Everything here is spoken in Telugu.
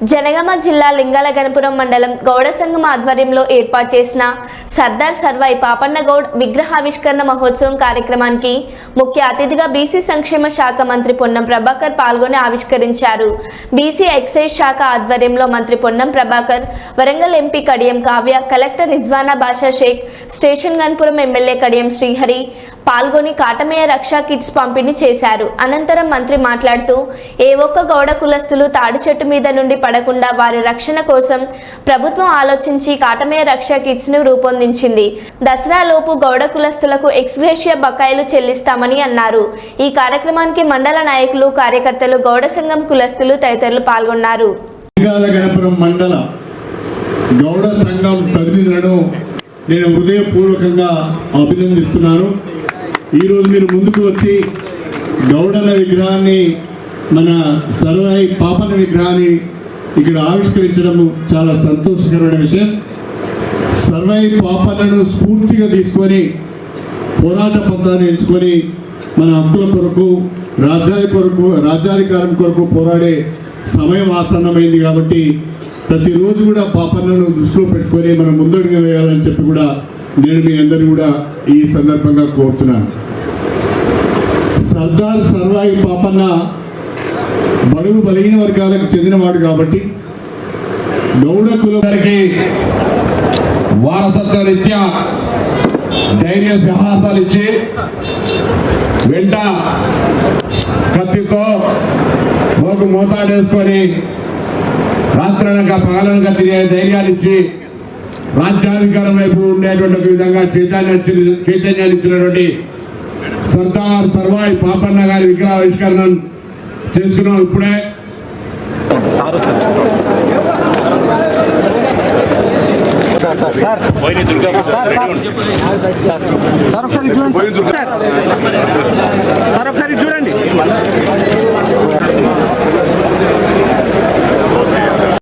జనగామ జిల్లా లింగాల గణపురం మండలం గౌడ సంఘం ఆధ్వర్యంలో ఏర్పాటు చేసిన సర్దార్ సర్వాయి పాపన్న గౌడ్ విగ్రహావిష్కరణ మహోత్సవం కార్యక్రమానికి ముఖ్య అతిథిగా బీసీ సంక్షేమ శాఖ మంత్రి పొన్నం ప్రభాకర్ పాల్గొని ఆవిష్కరించారు. బీసీ ఎక్సైజ్ శాఖ ఆధ్వర్యంలో మంత్రి Ponnam Prabhakar Warangal MP Kadiyam Kavya collector Rizwana Basha Shaik station Ganapuram MLA Kadiyam Srihari పాల్గొని కాటమేయ రక్షా కిట్స్ పంపిణీ చేశారు. అనంతరం మంత్రి మాట్లాడుతూ ఏ ఒక్క గౌడ కులస్తులు తాడి చెట్టు మీద నుండి పడకుండా వారి రక్షణ కోసం ప్రభుత్వం ఆలోచించి కాటమేయ రక్షా కిట్స్ను రూపొందించింది. దసరాలోపు గౌడ కులస్తులకు ఎక్స్గ్రేషియా బకాయిలు చెల్లిస్తామని అన్నారు. ఈ కార్యక్రమానికి మండల నాయకులు కార్యకర్తలు గౌడ సంఘం కులస్తులు తదితరులు పాల్గొన్నారు. మండల గౌడ సంఘం ప్రతినిధులను నేను హృదయపూర్వకంగా అభినందిస్తున్నాను. ఈరోజు మీరు ముందుకు వచ్చి గౌడల విగ్రహాన్ని మన సర్వాయి పాపన విగ్రహాన్ని ఇక్కడ ఆవిష్కరించడము చాలా సంతోషకరమైన విషయం. సర్వాయి పాపనను స్ఫూర్తిగా తీసుకొని పోరాట పంతాన్ని ఎంచుకొని మన హక్కుల కొరకు రాజ్యాధి కొరకు రాజ్యాధికారం కొరకు పోరాడే సమయం ఆసన్నమైంది కాబట్టి ప్రతిరోజు కూడా పాపన్నను దృష్టిలో పెట్టుకొని మనం ముందడుగు వేయాలని చెప్పి కూడా నేను మీ అందరినీ కూడా ఈ సందర్భంగా కోరుతున్నాను. సర్దార్ సర్వాయి పాపన్న బడుగు బలహీన వర్గాలకు చెందినవాడు కాబట్టి గౌడ కులకి వారసత్వ రీత్యా ధైర్య సాహసాలు ఇచ్చి వెంట కత్తితో ఒక మోతాడేసుకొని రాత్రనక పగలనక తిరిగే ధైర్యాన్ని ఇచ్చి రాజ్యాధికారం వైపు ఉండేటువంటి ఒక విధంగా చైతన్య చైతన్యాన్ని ఇచ్చినటువంటి సర్దార్ సర్వాయి పాపన్న గారి విగ్రహావిష్కరణ చేస్తున్నాం ఇప్పుడే సార్ సార్ సార్ ఒకసారి సార్